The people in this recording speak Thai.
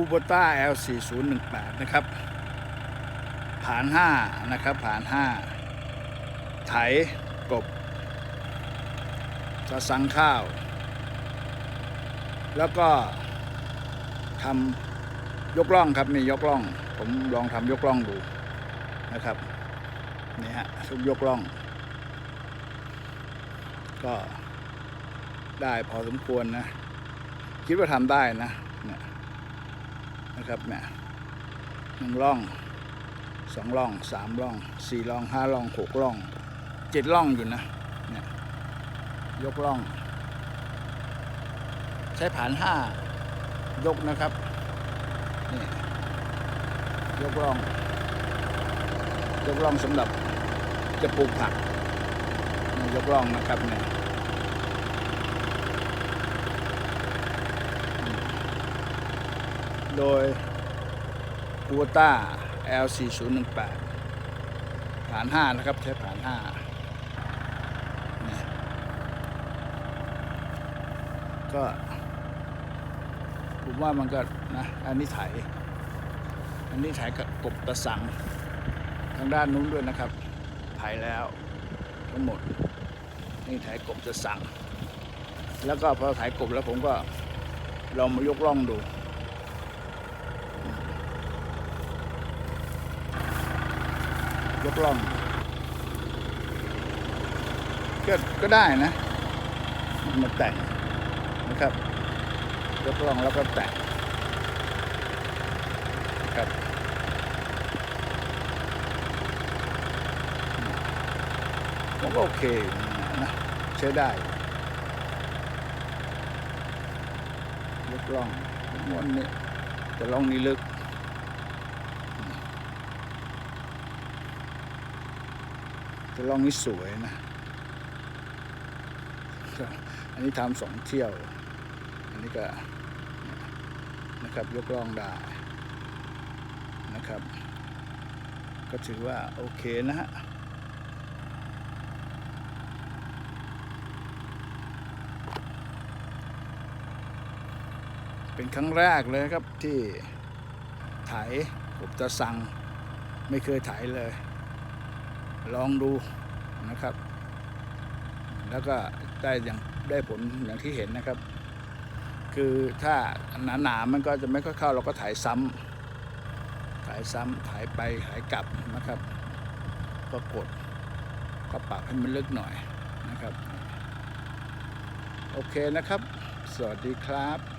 คูโบต้า L4018 นะครับ ผ่าน 5 นะครับ ผ่าน 5 ไถกบจะสังข้าว แล้วก็ทำยกล่องครับนี่ยกล่อง ผมลองทำยกล่องดูนะครับนี่ฮะทุกยกล่อง ก็ได้พอสมควรนะ คิดว่าทำได้นะ นะครับเนี่ยหนึ่งล่องสองล่องสามล่องสี่ล่องห้าล่องหกล่องเจ็ดล่องอยู่นะเนี่ยยกล่อง ใช้ผ่านห้ายกนะครับนี่ยกล่อง ยกล่องสำหรับจะปลูกผักยกล่องนะครับเนี่ย โดยคูต้า L4018 ฐาน 5 นะครับ ใช้ฐาน5เนี่ยก็ผมว่ามันก็นะ อันนี้ไถ อันนี้ไถกับกบตะสัง ทางด้านนู้นด้วยนะครับ ไถแล้วทั้งหมด นี่ไถกบตะสัง แล้วก็พอไถกบแล้วผมก็ลองมายกล่องดู ยกล่องก็ก็ได้นะมาแต่งนะครับยกล่องแล้วก็แต่งนะครับผมก็โอเคนะใช้ได้ยกล่องวันนี้แต่ล่องนี้ลึก แต่ล่องนี้สวยนะ อันนี้ทำสองเที่ยว อันนี้ก็นะครับยกล่องได้นะครับ ก็ถือว่าโอเคนะฮะเป็นครั้งแรกเลยครับที่ไถผมจะสั่งไม่เคยไถเลย ลองดูนะครับ แล้วก็ได้อย่างได้ผลอย่างที่เห็นนะครับ คือถ้าหนาๆมันก็จะไม่ค่อยเข้าเราก็ถ่ายซ้ำถ่ายซ้ำถ่ายไปถ่ายกลับนะครับ ก็กดก็ปรับให้มันลึกหน่อยนะครับ โอเคนะครับ สวัสดีครับ